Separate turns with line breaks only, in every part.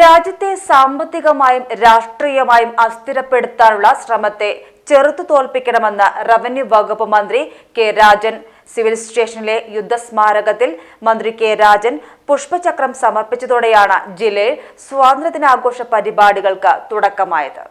രാജ്യത്തെ സാമ്പത്തികമായും രാഷ്ട്രീയമായും അസ്ഥിരപ്പെടുത്താനുള്ള ശ്രമത്തെ ചെറുത്തു തോൽപ്പിക്കണമെന്ന് റവന്യൂ വകുപ്പ് മന്ത്രി കെ രാജൻ സിവിൽ സ്റ്റേഷനിലെ യുദ്ധസ്മാരകത്തിൽ മന്ത്രി കെ രാജൻ പുഷ്പചക്രം സമർപ്പിച്ചതോടെയാണ് ജില്ലയിൽ സ്വാതന്ത്ര്യദിനാഘോഷ പരിപാടികൾക്ക് തുടക്കമായത്.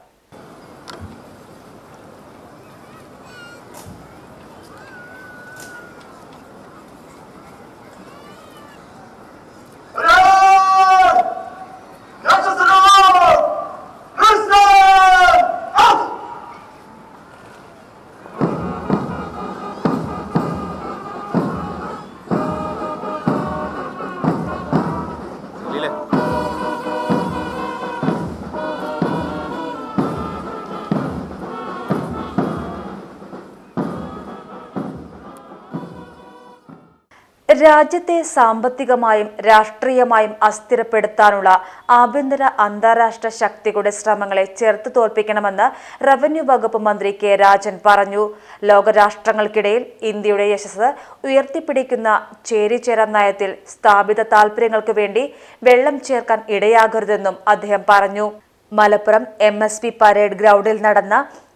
രാജ്യത്തെ സാമ്പത്തികമായും രാഷ്ട്രീയമായും അസ്ഥിരപ്പെടുത്താനുള്ള ആഭ്യന്തര അന്താരാഷ്ട്ര ശക്തികളുടെ ശ്രമങ്ങളെ ചെറുത്തു തോൽപ്പിക്കണമെന്ന് റവന്യൂ വകുപ്പ് മന്ത്രി കെ രാജൻ പറഞ്ഞു. ലോകരാഷ്ട്രങ്ങൾക്കിടയിൽ ഇന്ത്യയുടെ യശസ് ഉയർത്തിപ്പിടിക്കുന്ന ചേരിചേര നയത്തിൽ സ്ഥാപിത താൽപര്യങ്ങൾക്ക് വേണ്ടി വെള്ളം ചേർക്കാൻ ഇടയാകരുതെന്നും അദ്ദേഹം പറഞ്ഞു. Malappuram M S P parade ഗ്രൗണ്ടിൽ നടന്ന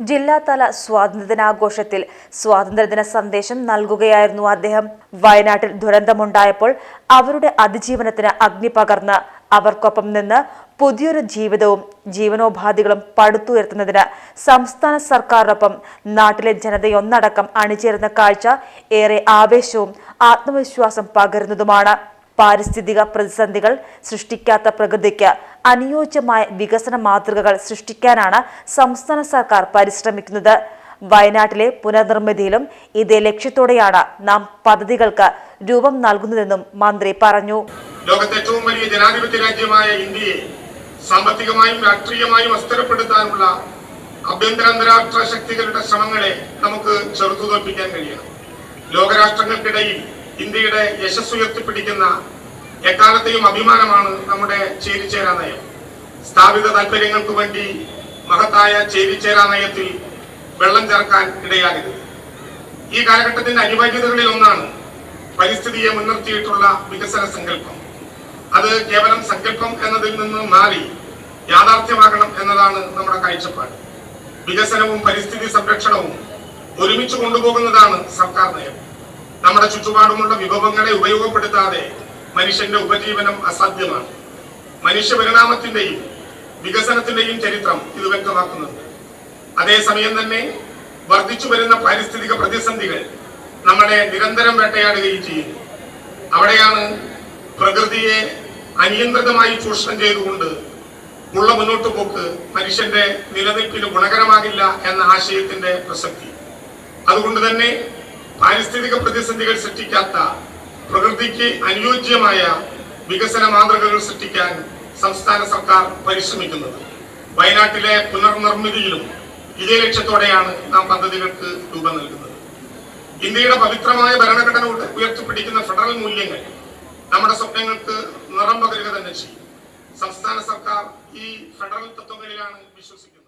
ജില്ലാതല സ്വാതന്ത്ര്യദിനാഘോഷത്തിൽ സ്വാതന്ത്ര്യദിന സന്ദേശം നൽകുകയായിരുന്നു അദ്ദേഹം. വയനാട്ടിൽ ദുരന്തമുണ്ടായപ്പോൾ അവരുടെ അതിജീവനത്തിന് അഗ്നി പകർന്ന് അവർക്കൊപ്പം നിന്ന് പുതിയൊരു ജീവിതവും ജീവനോപാധികളും പടുത്തുയർത്തുന്നതിന് സംസ്ഥാന സർക്കാരിനൊപ്പം നാട്ടിലെ ജനതയൊന്നടക്കം അണിചേരുന്ന കാഴ്ച ഏറെ ആവേശവും ആത്മവിശ്വാസം പകരുന്നതുമാണ്. പാരിസ്ഥിതിക പ്രതിസന്ധികൾ സൃഷ്ടിക്കാത്ത പ്രകൃതിക്ക് അനുയോജ്യമായ വികസന മാതൃകകൾ സൃഷ്ടിക്കാനാണ് സംസ്ഥാന സർക്കാർ പരിശ്രമിക്കുന്നത്. വയനാട്ടിലെ പുനർനിർമ്മിതിയിലും ഇതേ ലക്ഷ്യത്തോടെയാണ് നാം പദ്ധതികൾക്ക് രൂപം നൽകുന്നതെന്നും മന്ത്രി പറഞ്ഞു.
ലോകത്തെ ഏറ്റവും വലിയ ജനാധിപത്യ രാജ്യമായ ഇന്ത്യയെ സാമ്പത്തികമായും രാഷ്ട്രീയമായും അസ്ഥിരപ്പെടുത്താനുള്ള ആഭ്യന്തര അന്താരാഷ്ട്ര ശക്തികളുടെ ശ്രമങ്ങളെ നമുക്ക് ചെറുത്തു തോൽപ്പിക്കാൻ കഴിയണം. ലോകരാഷ്ട്രങ്ങൾക്കിടയിൽ ഇന്ത്യയുടെ യശസ് ഉയർത്തിപ്പിടിക്കുന്ന എക്കാലത്തെയും അഭിമാനമാണ് നമ്മുടെ ചേരിചേരാ നയം. സ്ഥാപിത താല്പര്യങ്ങൾക്ക് വേണ്ടി മഹത്തായ ചേരിചേരാ നയത്തിൽ വെള്ളം ചേർക്കാൻ ഇടയാകരുത് ഈ കാലഘട്ടത്തിന്റെ അനിവാര്യതകളിൽ ഒന്നാണ് പരിസ്ഥിതിയെ മുൻനിർത്തിയിട്ടുള്ള വികസന സങ്കല്പം. അത് കേവലം സങ്കല്പം എന്നതിൽ നിന്ന് മാറി യാഥാർത്ഥ്യമാകണം എന്നതാണ് നമ്മുടെ കാഴ്ചപ്പാട്. വികസനവും പരിസ്ഥിതി സംരക്ഷണവും ഒരുമിച്ച് കൊണ്ടുപോകുന്നതാണ് സർക്കാർ നയം. നമ്മുടെ ചുറ്റുപാടുമുള്ള വിഭവങ്ങളെ ഉപയോഗപ്പെടുത്താതെ മനുഷ്യന്റെ ഉപജീവനം അസാധ്യമാണ്. മനുഷ്യ പരിണാമത്തിന്റെയും വികസനത്തിന്റെയും ചരിത്രം ഇത് വ്യക്തമാക്കുന്നുണ്ട്. അതേസമയം തന്നെ വർദ്ധിച്ചു വരുന്ന പാരിസ്ഥിതിക പ്രതിസന്ധികൾ നമ്മളെ നിരന്തരം വേട്ടയാടുകയും ചെയ്യുന്നു. അവിടെയാണ് പ്രകൃതിയെ അനിയന്ത്രിതമായി ചൂഷണം ചെയ്തുകൊണ്ട് ഉള്ള മുന്നോട്ട് പോക്ക് മനുഷ്യന്റെ നിലനിൽപ്പിന് ഗുണകരമാകില്ല എന്ന ആശയത്തിന്റെ പ്രസക്തി. അതുകൊണ്ട് തന്നെ പാരിസ്ഥിതിക പ്രതിസന്ധികൾ സൃഷ്ടിക്കാത്ത പ്രകൃതിക്ക് അനുയോജ്യമായ വികസന മാതൃകകൾ സൃഷ്ടിക്കാൻ സംസ്ഥാന സർക്കാർ പരിശ്രമിക്കുന്നത്. വയനാട്ടിലെ പുനർനിർമ്മിതിയിലും ഇതേ ലക്ഷ്യത്തോടെയാണ് നാം പദ്ധതികൾക്ക് രൂപം നൽകുന്നത്. ഇന്ത്യയുടെ പവിത്രമായ ഭരണഘടന ഉയർ- ഉയർത്തിപ്പിടിക്കുന്ന ഫെഡറൽ മൂല്യങ്ങൾ നമ്മുടെ സ്വപ്നങ്ങൾക്ക് നിറം പകരുക തന്നെ ചെയ്യും. സംസ്ഥാന സർക്കാർ ഈ ഫെഡറൽ തത്വങ്ങളിലാണ് വിശ്വസിക്കുന്നത്.